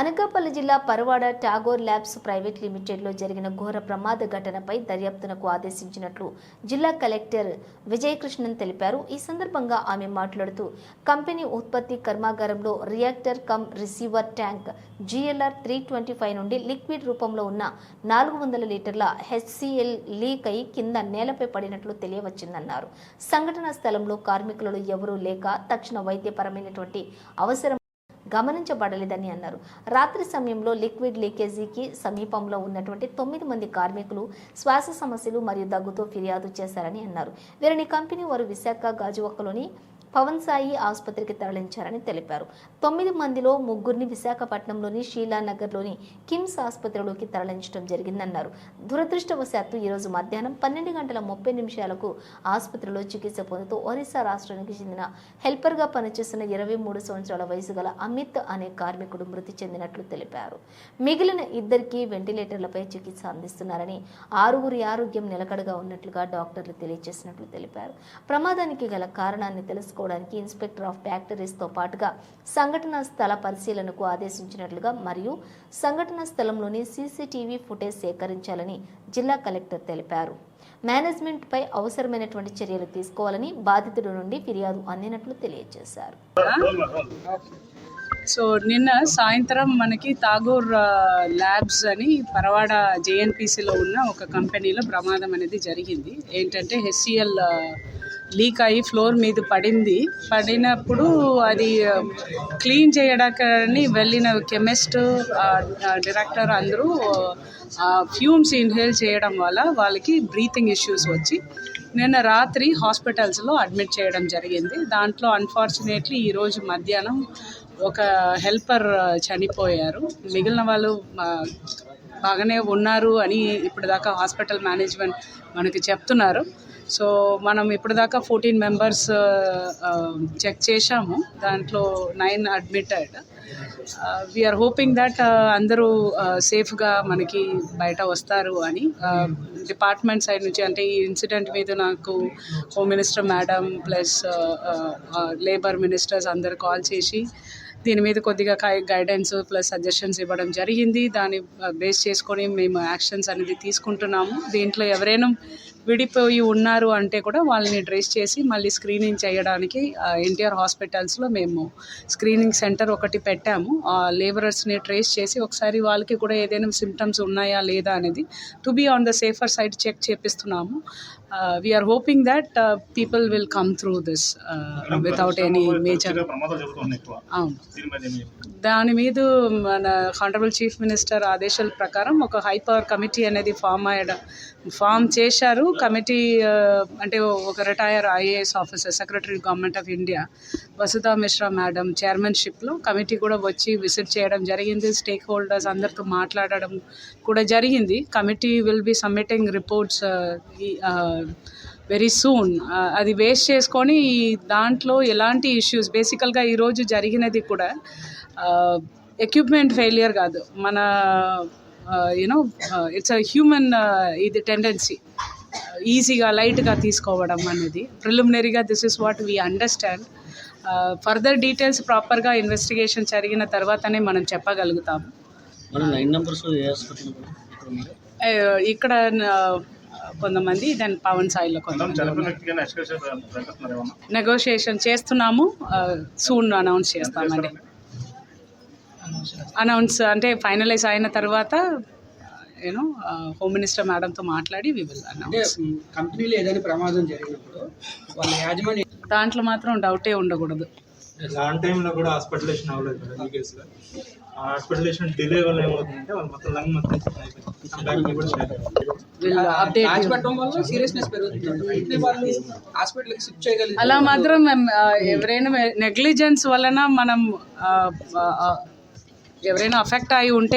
అనకాపల్లి జిల్లా Paravada Tagore labs private లిమిటెడ్లో జరిగిన ఘోర ప్రమాద ఘటనపై దర్యాప్తునకు ఆదేశించినట్లు జిల్లా కలెక్టర్ విజయకృష్ణన్ తెలిపారు. ఈ సందర్భంగా ఆమె మాట్లాడుతూ కంపెనీ ఉత్పత్తి కర్మాగారంలో reactor cum receiver tank GLR three twenty five నుండి లిక్విడ్ రూపంలో ఉన్న నాలుగు వందల లీటర్ల హెచ్సిఎల్ లీక్ అయి కింద నేలపై పడినట్లు తెలియవచ్చిందన్నారు. సంఘటనా స్థలంలో కార్మికులు ఎవరూ లేక తక్షణ వైద్యపరమైనటువంటి అవసరం గమనించబడలేదని అన్నారు. రాత్రి సమయంలో లిక్విడ్ లీకేజీకి సమీపంలో ఉన్నటువంటి తొమ్మిది మంది కార్మికులు శ్వాస సమస్యలు మరియు దగ్గుతో ఫిర్యాదు చేశారని అన్నారు. వీరిని కంపెనీ వారు విశాఖ గాజువక్కలోని పవన్ సాయి ఆసుపత్రికి తరలించారని తెలిపారు. తొమ్మిది మందిలో ముగ్గురిని విశాఖపట్నంలోని షీలానగర్లోని కిమ్స్ ఆసుపత్రిలోకి తరలించడం జరిగిందన్నారు. దురదృష్టవశాత్తు ఈరోజు మధ్యాహ్నం పన్నెండు గంటల ముప్పై నిమిషాలకు ఆసుపత్రిలో చికిత్స పొందుతూ ఒరిస్సా రాష్ట్రానికి చెందిన హెల్పర్గా పనిచేస్తున్న ఇరవై మూడు సంవత్సరాల వయసు గల అమిత్ అనే కార్మికుడు మృతి చెందినట్లు తెలిపారు. మిగిలిన ఇద్దరికి వెంటిలేటర్లపై చికిత్స అందిస్తున్నారని ఆరుగురి ఆరోగ్యం నిలకడగా ఉన్నట్లుగా డాక్టర్లు తెలియజేసినట్లు తెలిపారు. ప్రమాదానికి గల కారణాన్ని తెలుసుకోవడానికి ఇన్స్పెక్టర్ ఆఫ్ ఫ్యాక్టరీస్తో పాటుగా సంఘటన స్థల పరిశీలనకు ఆదేశించినట్లుగా మరియు సంఘటన స్థలంలోని సీసీటీవీ ఫుటేజ్ సేకరించాలని జిల్లా కలెక్టర్ తెలిపారు. మేనేజ్మెంట్పై అవసరమైనటువంటి చర్యలు తీసుకోవాలని బాధితుడి నుండి ఫిర్యాదు అందినట్లు తెలియజేశారు. సో నిన్న సాయంత్రం మనకి తాగూర్ ల్యాబ్స్ అని పరవాడ జేఎన్పిసిలో ఉన్న ఒక కంపెనీలో ప్రమాదం అనేది జరిగింది. ఏంటంటే హెచ్సిఎల్ లీక్ అయ్యి ఫ్లోర్ మీద పడింది. పడినప్పుడు అది క్లీన్ చేయడానికి వెళ్ళిన కెమిస్ట్ డైరెక్టర్ అందరూ ఫ్యూమ్స్ ఇన్హేల్ చేయడం వల్ల వాళ్ళకి బ్రీతింగ్ ఇష్యూస్ వచ్చి నిన్న రాత్రి హాస్పిటల్స్లో అడ్మిట్ చేయడం జరిగింది. దాంట్లో అన్ఫార్చునేట్లీ ఈరోజు మధ్యాహ్నం ఒక హెల్పర్ చనిపోయారు. మిగిలిన వాళ్ళు బాగానే ఉన్నారు అని ఇప్పుడు దాకా హాస్పిటల్ మేనేజ్మెంట్ మనకి చెప్తున్నారు. సో మనం ఇప్పటిదాకా ఫోర్టీన్ మెంబర్స్ చెక్ చేశాము. దాంట్లో nine admitted. We're hoping that అందరూ సేఫ్గా మనకి బయట వస్తారు అని డిపార్ట్మెంట్ సైడ్ నుంచి అంటే ఈ ఇన్సిడెంట్ మీద నాకు home minister madam plus labour ministers అందరు కాల్ చేసి దీని మీద కొద్దిగా గైడెన్స్ ప్లస్ సజెషన్స్ ఇవ్వడం జరిగింది. దాన్ని బేస్ చేసుకొని మేము యాక్షన్స్ అనేది తీసుకుంటున్నాము. దీంట్లో ఎవరైనా విడిపోయి ఉన్నారు అంటే కూడా వాళ్ళని ట్రేస్ చేసి మళ్ళీ స్క్రీనింగ్ చేయడానికి ఎన్టీఆర్ హాస్పిటల్స్లో మేము స్క్రీనింగ్ సెంటర్ ఒకటి పెట్టాము. ఆ లేబరర్స్ని ట్రేస్ చేసి ఒకసారి వాళ్ళకి కూడా ఏదైనా సిమ్టమ్స్ ఉన్నాయా లేదా అనేది to be on the safer side check చేపిస్తున్నాము. We're hoping that people will come through this without any major అవును. దీని మీద మన హానరబుల్ చీఫ్ మినిస్టర్ ఆదేశాల ప్రకారం ఒక హై పవర్ కమిటీ అనేది ఫామ్ అయ్యడం ఫామ్ చేశారు. కమిటీ అంటే ఒక retire IAS officer secretary government of India Vasudha Mishra madam చైర్మన్షిప్లో committee కూడా వచ్చి విజిట్ చేయడం జరిగింది. స్టేక్ హోల్డర్స్ అందరితో మాట్లాడడం కూడా జరిగింది. Committee will be submitting reports very soon. అది వేస్ట్ చేసుకొని ఈ దాంట్లో ఎలాంటి ఇష్యూస్ బేసికల్గా ఈరోజు జరిగినది కూడా ఎక్విప్మెంట్ ఫెయిలియర్ కాదు. మన you know it's a human ఇది టెండెన్సీ ఈజీగా లైట్గా తీసుకోవడం అనేది. ప్రిలిమినరీగా this is what we understand further details ప్రాపర్గా ఇన్వెస్టిగేషన్ జరిగిన తర్వాతనే మనం చెప్పగలుగుతాము మనం నైన్ నెంబర్స్ ఏ హాస్పిటల్ ఇక్కడ కొంతమంది దెన్ పవన్ సాయిలో కొంతమంది నెగోషియేషన్ చేస్తున్నాము. సూన్ అనౌన్స్ చేస్తామండి అనౌన్స్ అంటే ఫైనలైజ్ అయిన తర్వాత యూనో హోమ్ మినిస్టర్ మేడంతో మాట్లాడి వి విల్ కంపెనీలో ఏదైనా ప్రమాదం జరిగినప్పుడు వాళ్ళ యాజమాన్యం దాంట్లో మాత్రం డౌటే ఉండకూడదు. లాంగ్ టైంలో కూడా హాస్పిటలేషన్ అవ్వలేదు మేడం ఈ కేసులో. ఆ హాస్పిటలేషన్ డిలే వల్ల ఏమవుతుందంటే వాళ్ళు మొత్తం లంగ్ మొత్తం బ్యాక్ కూడా చేయలేదు. విల్ అప్డేట్ దాచిపెట్టడం వల్ల సీరియస్నెస్ పెరుగుతుంది. వెంటనే వాళ్ళు హాస్పిటల్కి షిఫ్ట్ చేయగలిగితే అలా మాత్రం ఎవరైనా నెగ్లిజెన్స్ వలన మనం ఎవరైనా అఫెక్ట్ అయి ఉంటే